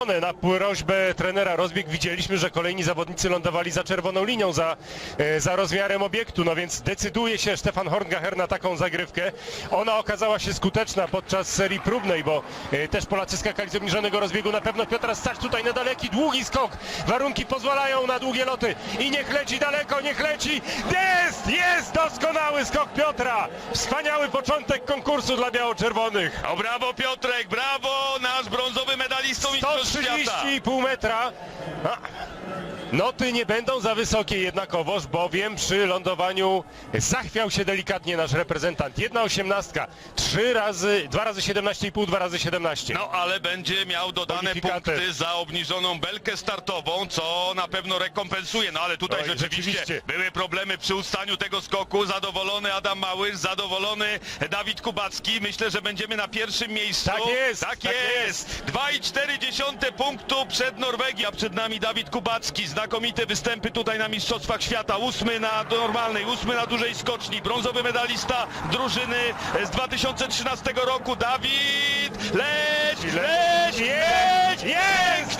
Na prośbę trenera rozbieg widzieliśmy, że kolejni zawodnicy lądowali za czerwoną linią, za, e, za rozmiarem obiektu, no więc decyduje się Stefan Horngacher na taką zagrywkę. Ona okazała się skuteczna podczas serii próbnej, bo e, też Polacy skakali z obniżonego rozbiegu. Na pewno Piotra Stach tutaj na daleki, długi skok. Warunki pozwalają na długie loty i niech leci daleko, niech leci. Jest, jest doskonały skok Piotra. Wspaniały początek konkursu dla biało-czerwonych. O brawo Piotrek, brawo brązowy medalistą Mistrzostw Świata. 130,5 metra. Noty nie będą za wysokie jednakowoż, bowiem przy lądowaniu zachwiał się delikatnie nasz reprezentant. Jedna osiemnastka, trzy razy, dwa razy 17,5, dwa razy 17. No ale będzie miał dodane punkty za obniżoną belkę startową, co na pewno rekompensuje. No ale tutaj Oj, rzeczywiście, rzeczywiście. były problemy przy ustaniu tego skoku. Zadowolony Adam Małysz, zadowolony Dawid Kubacki. Myślę, że będziemy na pierwszym miejscu. Tak jest, Tak tak jest. 2,4 punktu przed Norwegią, przed nami Dawid Kubacki. Znakomite występy tutaj na Mistrzostwach Świata. Ósmy na normalnej, ósmy na dużej skoczni. Brązowy medalista drużyny z 2013 roku. Dawid, leć, leć, leć, pięknie! Brawo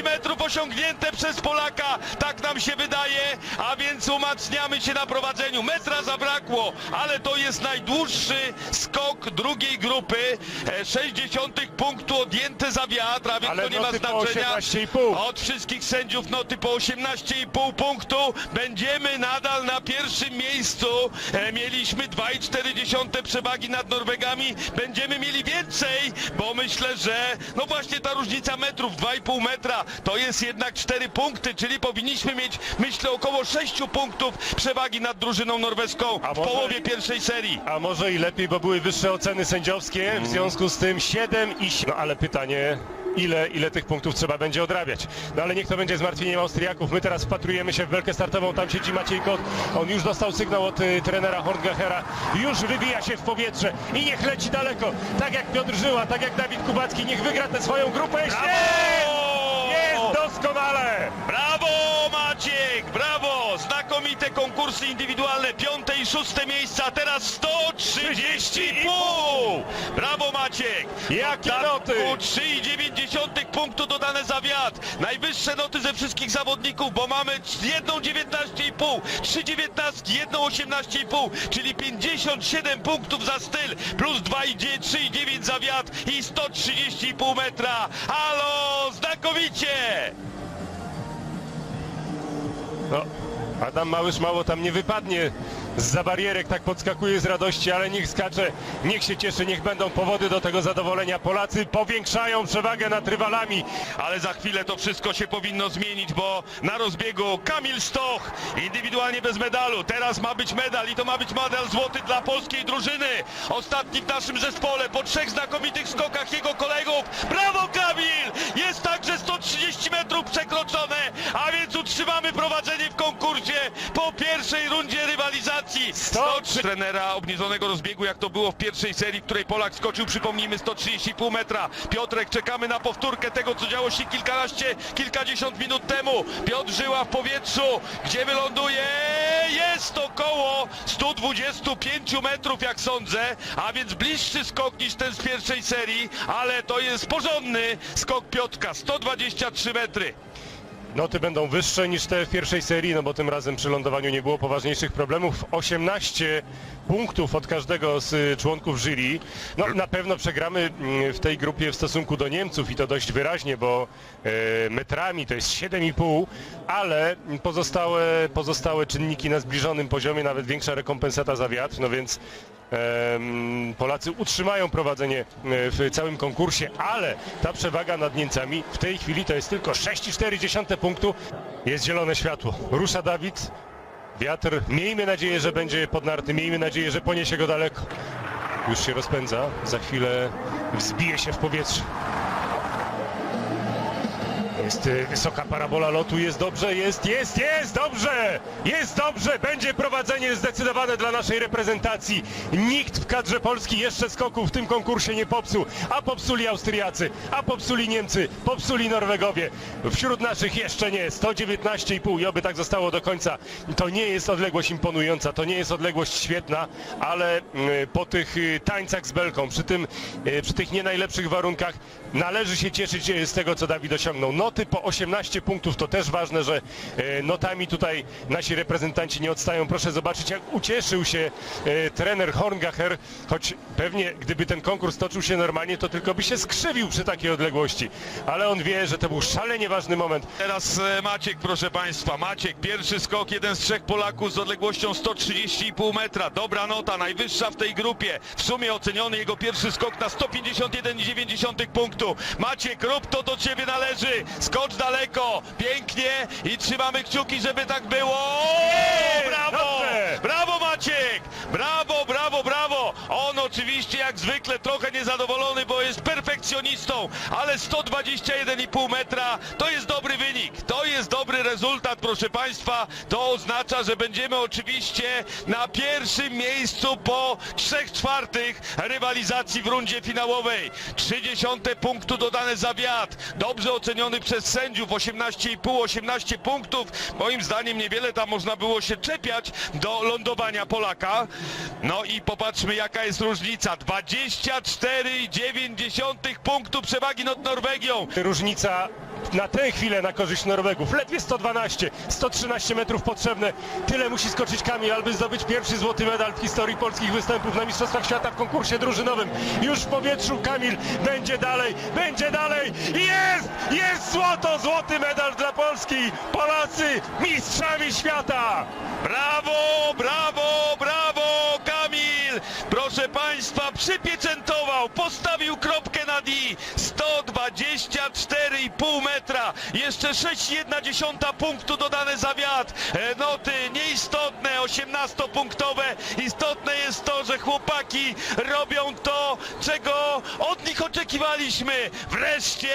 130 metrów osiągnięte przez Polaka, tak nam się wydaje, a więc umacniamy się na prowadzeniu. Metra zabrakło, ale to jest najdłuższy skok drugiej grupy. E, 60 punktu odjęte za wiatr, a więc Ale to nie ma znaczenia. 18,5. Od wszystkich sędziów noty po 18,5 punktu. Będziemy nadal na pierwszym miejscu. E, mieliśmy 2,4 przewagi nad Norwegami. Będziemy mieli więcej, bo myślę, że no właśnie ta różnica metrów, 2,5 metra, to jest jednak 4 punkty, czyli powinniśmy mieć, myślę, około 6 punktów przewagi nad drużyną norweską w może- połowie pierwszej serii. A może i lepiej, bo były wyższe oceny sędziowskie, w związku z tym 7 i 7. No ale pytanie, ile, ile tych punktów trzeba będzie odrabiać? No ale niech to będzie zmartwieniem Austriaków. My teraz wpatrujemy się w belkę startową, tam siedzi Maciej Kot. On już dostał sygnał od y, trenera Horngachera. Już wybija się w powietrze i niech leci daleko. Tak jak Piotr Żyła, tak jak Dawid Kubacki. Niech wygra tę swoją grupę. Brawo! Doskonale! Brawo Maciek, brawo! Znakomite konkursy indywidualne, piąte i szóste miejsca, teraz 130,5! Brawo Maciek! Jakie noty? dodatku 3,9 punktu dodane za wiatr. Najwyższe noty ze wszystkich zawodników, bo mamy jedną 19,5, trzy 19, jedną 18,5, czyli 57 punktów za styl, plus 2,3,9 za wiatr i 130,5 metra. Halo, znakomicie! No, Adam Małysz mało tam nie wypadnie z barierek, tak podskakuje z radości, ale niech skacze, niech się cieszy, niech będą powody do tego zadowolenia. Polacy powiększają przewagę nad rywalami. Ale za chwilę to wszystko się powinno zmienić, bo na rozbiegu Kamil Stoch, indywidualnie bez medalu. Teraz ma być medal i to ma być medal złoty dla polskiej drużyny. Ostatni w naszym zespole, po trzech znakomitych skokach jego kolegów. Brawo Kamil! Jest także 130 metrów przekroczone, a więc utrzymamy prowadzenie w konkursie po pierwszej rundzie 103 trenera obniżonego rozbiegu, jak to było w pierwszej serii, w której Polak skoczył, przypomnijmy, 130,5 metra. Piotrek, czekamy na powtórkę tego, co działo się kilkanaście, kilkadziesiąt minut temu. Piotr Żyła w powietrzu, gdzie wyląduje? Jest około 125 metrów, jak sądzę, a więc bliższy skok niż ten z pierwszej serii, ale to jest porządny skok Piotrka, 123 metry. Noty będą wyższe niż te w pierwszej serii, no bo tym razem przy lądowaniu nie było poważniejszych problemów. 18 punktów od każdego z y, członków jury. No na pewno przegramy mm, w tej grupie w stosunku do Niemców i to dość wyraźnie, bo e, metrami to jest 7,5, ale pozostałe, pozostałe czynniki na zbliżonym poziomie, nawet większa rekompensata za wiatr, no więc Polacy utrzymają prowadzenie e, w całym konkursie, ale ta przewaga nad Niemcami w tej chwili to jest tylko 6,4 punktu. Jest zielone światło. Rusza Dawid. Wiatr. Miejmy nadzieję, że będzie podnarty. Miejmy nadzieję, że poniesie go daleko. Już się rozpędza. Za chwilę wzbije się w powietrze. Jest y, wysoka parabola lotu, jest dobrze, jest, jest, jest dobrze! Jest dobrze! Będzie prowadzenie zdecydowane dla naszej reprezentacji. Nikt w kadrze Polski jeszcze skoków w tym konkursie nie popsuł. A popsuli Austriacy, a popsuli Niemcy, popsuli Norwegowie. Wśród naszych jeszcze nie. 119,5 i oby tak zostało do końca. To nie jest odległość imponująca, to nie jest odległość świetna, ale y, po tych y, tańcach z belką, przy, tym, przy tych nie najlepszych warunkach należy się cieszyć z tego, co Dawid osiągnął. Noty po 18 punktów to też ważne, że y, notami tutaj nasi reprezentanci nie odstają. Proszę zobaczyć, jak ucieszył się y, trener Horngacher, choć pewnie gdyby ten konkurs toczył się normalnie, to tylko by się skrzywił przy takiej odległości. Ale on wie, że to był szalenie ważny moment. Teraz e, Maciek, proszę Państwa. Maciek, pierwszy skok, jeden z trzech Polaków z odległością 130,5 metra. Dobra nota, najwyższa w tej grupie. W sumie oceniony jego pierwszy skok na 151,9 punktu. Maciek, rób to, do Ciebie należy. Skocz daleko, pięknie i trzymamy kciuki, żeby tak było. O, brawo! Brawo Maciek! Brawo, brawo, brawo! On oczywiście jak zwykle trochę niezadowolony, bo jest perfekcjonistą, ale 121,5 metra to jest dobry wynik. To jest dobry rezultat, proszę Państwa. To oznacza, że będziemy oczywiście na pierwszym miejscu po 3 czwartych rywalizacji w rundzie finałowej. 30 punktu dodane za wiatr. Dobrze oceniony przez sędziów 18,5, 18 punktów. Moim zdaniem niewiele tam można było się czepiać do lądowania Polaka. No i popatrzmy jaka jest różnica. 24,9 punktu przewagi nad Norwegią. Różnica na tę chwilę na korzyść Norwegów. Ledwie 112, 113 metrów potrzebne. Tyle musi skoczyć Kamil, aby zdobyć pierwszy złoty medal w historii polskich występów na Mistrzostwach Świata w konkursie drużynowym. Już w powietrzu Kamil będzie dalej, będzie dalej. Jest! Jest złoto! Złoty medal dla Polski! Polacy mistrzami świata! Brawo, brawo, Kamil! Proszę Państwa, przypieczętował, postawił kropkę na D. 124,5 metra. Jeszcze 6,1 punktu dodane za wiatr. E, Noty nieistotne, 18-punktowe. Istotne jest to, że chłopaki robią to, czego od nich oczekiwaliśmy. Wreszcie